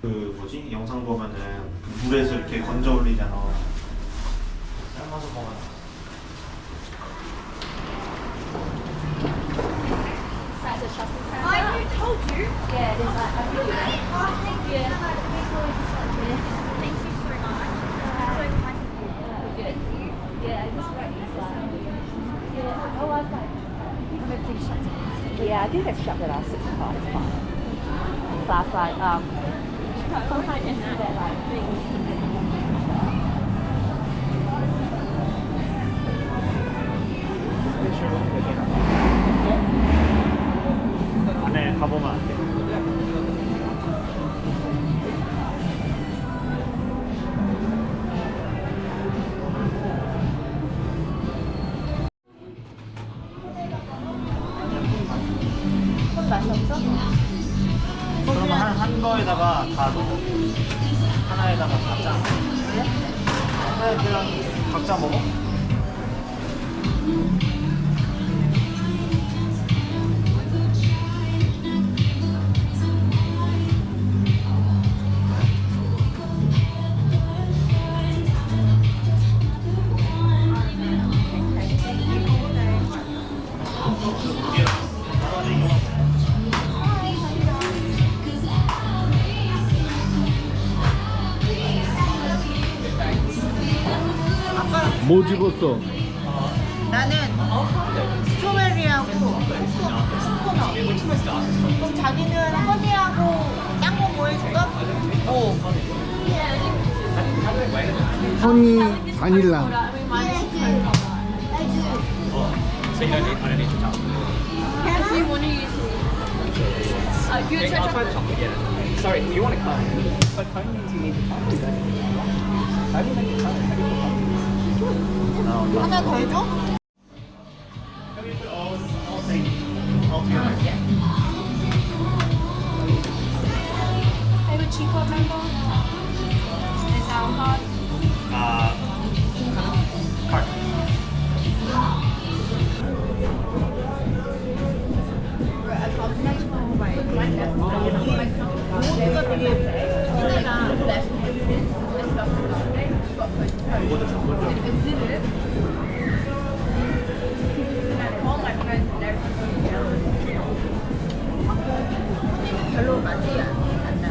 그 뭐지 영상 보면은 물에서 이렇게 건져 올리잖아. 삶아서 먹어. I told you. Yeah, it is like a video. Oh, thank you. Thank you so much. So kind of you. Thank you. Yeah, I just wrote this down. Yeah. Oh, I was like, I don't think shut Yeah, I think they've shut it off six o'clock. It's fine. Class like um. 안에 가보면 안 돼. 그러면 한, 한 거에다가 다 넣어. 하나에다가 각자. 그래? 그냥 각자 먹어? 뭐 집었어? 나는 스트로베리하고 코코넛. 그럼 자기는 허니하고 딴거 뭐 해줄까? 오. 허니 바닐라 Sorry, you want to cut? But cutting means you need to cut. How do you make it cut? How do you cut? 하나 더 해줘? Were cheaper, remember? Is our card? 아, 소리가 별로 맛이 안, 안 나.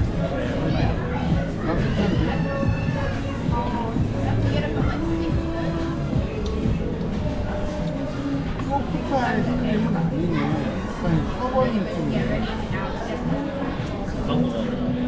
트로피칼 느낌은 아니네 약간 서버인 느낌이네 아니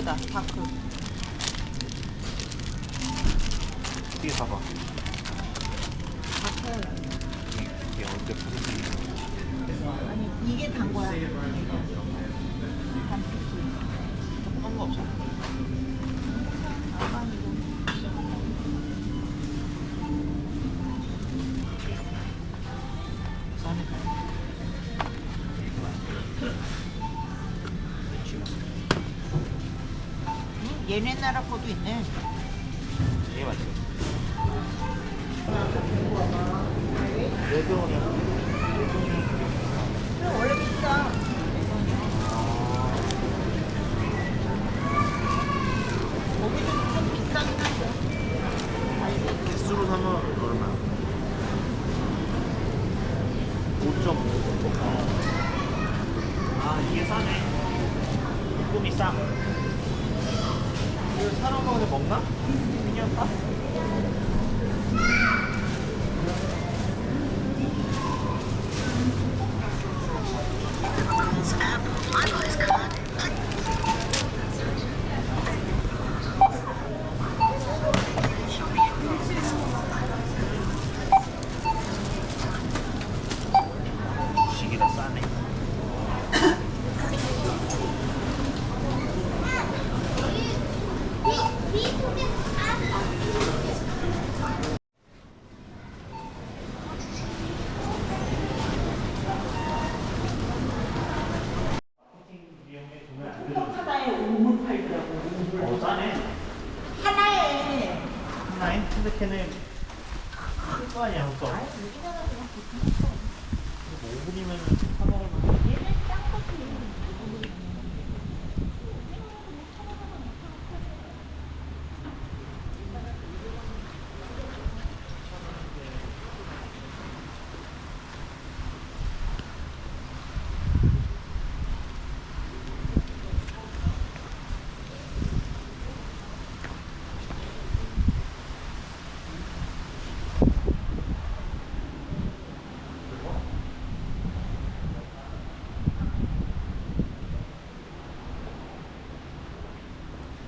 어 이거다 다크. 이게 봐봐. 다크. 이게 언제 퍼센트 아니 이게 단 거야. 딴거 없 얘네 나라 거도 있네. 이게 맞죠? 내동이야. 원래 비싸. 거기도 좀 비싸긴 하죠. 개수로 사면 얼마? 5.5. 아 이게 싸네. 꿈이 싸. 사러 먹는데 먹나? 주식이라 싸네. 하나에 5물 팔더라고. 어 싸네. 하나에. 하나에? 근데 걔는 쓸거 아니야 그거. 5분이면 사 먹을 만 얘는 싼 거지.